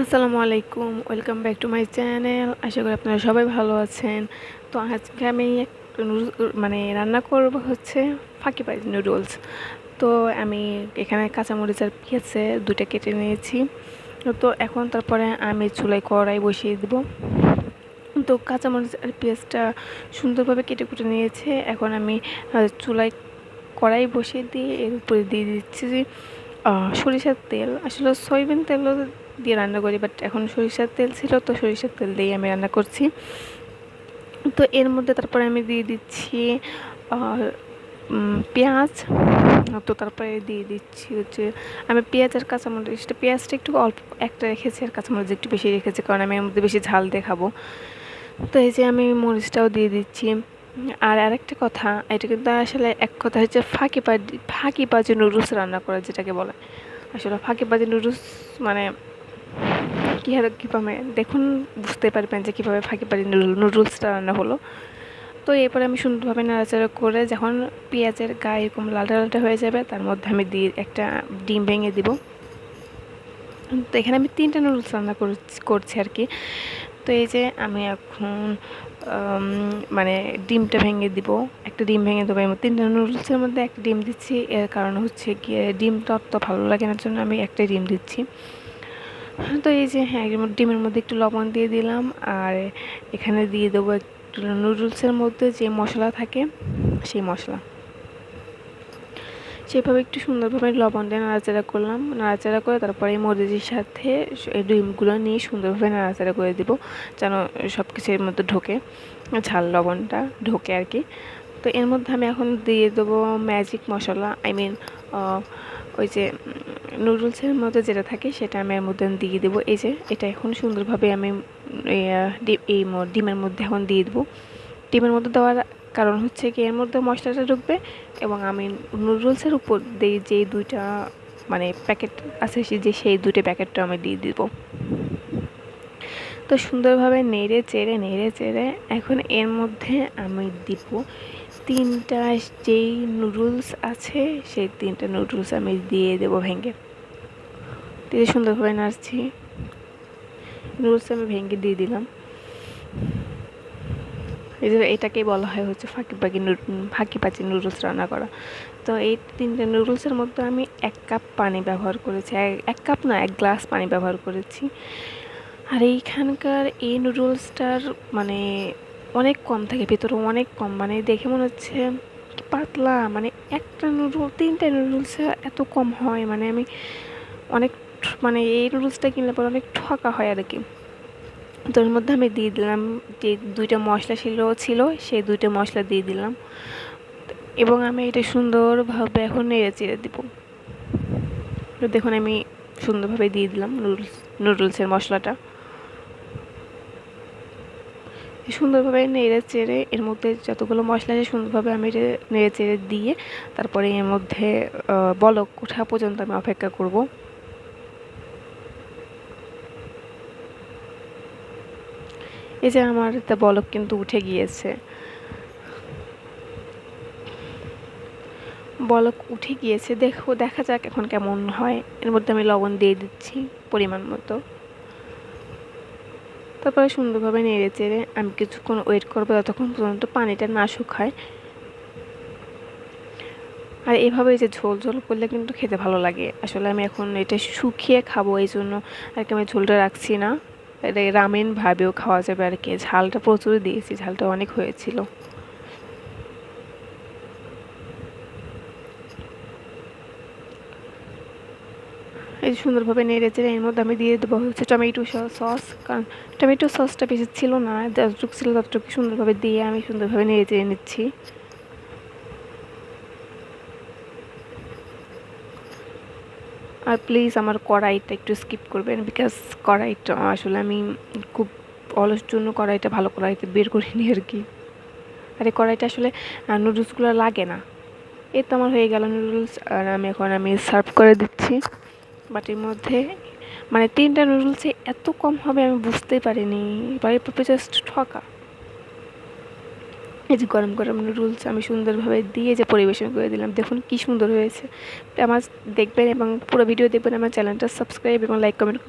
আসসালামু আলাইকুম, welcome back to my channel. আশা করি আপনারা সবাই ভালো আছেন। তো আজকে আমি মানে রান্না করব হচ্ছে ফাঁকি পাই নুডলস। তো আমি এখানে কাঁচামরিচ আর পেঁয়াজে দুইটা কেটে নিয়েছি। তো এখন তারপরে আমি চুলায় কড়াই বসিয়ে দেবো। তো কাঁচামরিচ আর পেঁয়াজটা সুন্দরভাবে কেটে কুটে নিয়েছে। এখন আমি চুলায় কড়াই বসিয়ে দিয়ে এর উপরে দিয়ে দিচ্ছি সরিষার তেল। আসলে সয়াবিন তেলও দিয়ে রান্না করি বাট এখন সরিষার তেল ছিল, তো সরিষার তেল দিয়েই আমি রান্না করছি। তো এর মধ্যে তারপরে আমি দিয়ে দিচ্ছি পেঁয়াজ। তো তারপরে দিয়ে দিচ্ছি হচ্ছে, আমি পেঁয়াজ আর কাঁচামরিচটা পেঁয়াজটা একটু অল্প একটা রেখেছি আর কাঁচামরিচ একটু বেশি রেখেছি, কারণ আমি এর মধ্যে বেশি ঝাল দেখাবো। তো এই যে আমি মরিচটাও দিয়ে দিচ্ছি। আর আরেকটা কথা, এটা কিন্তু আসলে এক কথা হচ্ছে ফাঁকি পা ফাঁকি পাজি নুডলস রান্না করা যেটাকে বলে। আসলে ফাঁকি পাজি নুডলস মানে কীভাবে কীভাবে, দেখুন, বুঝতে পারবেন যে কীভাবে ফাঁকি নুডল, নুডলসটা রান্না হলো। তো এরপরে আমি সুন্দরভাবে নাড়াচাড়া করে যখন পেঁয়াজের গায়ে এরকম লালটা লালটা হয়ে যাবে, তার মধ্যে আমি দিয়ে একটা ডিম ভেঙে দিব। তো এখানে আমি তিনটা নুডলস রান্না করছি আর কি। তো এই যে আমি এখন মানে ডিমটা ভেঙে দিব, একটা ডিম ভেঙে দেবো। এর তিনটা নুডলসের মধ্যে একটা ডিম দিচ্ছি, এর কারণ হচ্ছে গিয়ে ডিমটা অত ভালো লাগে না জন্য আমি একটাই ডিম দিচ্ছি। তো এই যে হ্যাঁ ডিমের মধ্যে একটু লবণ দিয়ে দিলাম আর এখানে দিয়ে দেবো একটু নুডলসের মধ্যে যে মশলা থাকে, সেই মশলা। সেভাবে একটু সুন্দরভাবে লবণ দিয়ে নাড়াচাড়া করলাম। নাড়াচাড়া করে তারপরে এই মরিচের সাথে এই ডিমগুলো নিয়ে সুন্দরভাবে নাড়াচাড়া করে দেবো যেন সব কিছু এর মধ্যে ঢোকে, ঝাল লবণটা ঢোকে আর কি। তো এর মধ্যে আমি এখন দিয়ে দেবো ম্যাজিক মশলা আই মিন ওই যে নুডলসের মধ্যে যেটা থাকে সেটা আমি এর মধ্যে দিয়ে দেবো। এই যে, এটা এখন সুন্দরভাবে আমি এই ডিমের মধ্যে এখন দিয়ে দেবো। ডিমের মধ্যে দেওয়ার কারণ হচ্ছে কি, এর মধ্যে মশলাটা ঢুকবে এবং আমি নুডলসের উপর দিয়ে যে দুইটা মানে প্যাকেট আছে যে সেই দুটো প্যাকেটটা আমি দিয়ে দিব। তো সুন্দরভাবে নেড়ে চেড়ে নেড়ে চেড়ে এখন এর মধ্যে আমি দিব তিনটা যেই নুডলস আছে, সেই তিনটা নুডলস আমি দিয়ে দেবো ভেঙে। দিয়ে সুন্দরভাবে নাড়ছি নুডলস আমি ভেঙে দিয়ে দিলাম। এই যে এটাকেই বলা হয় হচ্ছে ফাঁকি পাখি ফাঁকি পাচি নুডলস রান্না করা। তো এই তিনটে নুডলসের মধ্যে আমি এক কাপ পানি ব্যবহার করেছি। এক কাপ না, এক গ্লাস পানি ব্যবহার করেছি। আর এইখানকার এই নুডলসটার মানে অনেক কম থাকে, ভেতরে অনেক কম। মানে দেখে মনে হচ্ছে পাতলা। মানে একটা নুডল তিনটে নুডলসে এত কম হয়। মানে আমি অনেক মানে এই নুডলসটা কিনলে পরে অনেক ঠকা হয় আর কি। তো এর মধ্যে আমি দিয়ে দিলাম যে দুইটা মশলা ছিল ছিল, সেই দুইটা মশলা দিয়ে দিলাম। এবং আমি এটা সুন্দরভাবে এখন নেড়ে চেড়ে দিব দেখুন, আমি সুন্দরভাবে দিয়ে দিলাম নুডলস নুডলসের মশলাটা। সুন্দরভাবে নেড়ে চেড়ে এর মধ্যে যতগুলো মশলা আছে সুন্দরভাবে আমি নেড়ে চেড়ে দিয়ে তারপরে এর মধ্যে বলক ওঠা পর্যন্ত আমি অপেক্ষা করব। এই যে আমার তা বলক কিন্তু উঠে গিয়েছে। বলক উঠে গিয়েছে, দেখো, দেখা যাক এখন কেমন হয়। এর মধ্যে আমি লবণ দিয়ে দিচ্ছি পরিমাণ মতো। তারপরে সুন্দরভাবে নেড়ে চেড়ে আমি কিছুক্ষণ ওয়েট করব ততক্ষণ পর্যন্ত পানিটা না শুকায়। আর এভাবে যে ঝোল ঝোল করলে কিন্তু খেতে ভালো লাগে। আসলে আমি এখন এটা শুকিয়ে খাব এই জন্য আর কি আমি ঝোলটা রাখছি না। এটা রামেন ভাবেও খাওয়া যাবে আর কি। ঝালটা প্রচুর দিয়েছি, ঝালটা অনেক হয়েছিল। এই সুন্দরভাবে নেড়ে চেড়ে এর মধ্যে আমি দিয়ে দেবো হচ্ছে টমেটো সস, কারণ টমেটো সসটা বেশি ছিল না, যতটুকু ছিল ততটুকু সুন্দরভাবে দিয়ে আমি সুন্দরভাবে নেড়ে চেড়ে নিচ্ছি। আর প্লিজ আমার কড়াইটা একটু স্কিপ করবেন বিকজ কড়াইটা আসলে আমি খুব অলস জন্য কড়াইটা ভালো কড়াইতে বের করিনি আর কি। আর এই কড়াইটা আসলে নুডলসগুলো লাগে না। এই তো আমার হয়ে গেল নুডলস আর আমি এখন আমি সার্ভ করে দিচ্ছি। বাটির মধ্যে মানে তিনটা নুডলসে এত কম হবে আমি বুঝতেই পারিনি। বাড়ির পাপে জাস্ট ঠকা। এই যে গরম গরম নুডলস আমি সুন্দরভাবে দিয়ে যে পরিবেশন করে দিলাম, দেখুন কী সুন্দর হয়েছে। আমার দেখবেন এবং পুরো ভিডিও দেখবেন, আমার চ্যানেলটা সাবস্ক্রাইব এবং লাইক কমেন্ট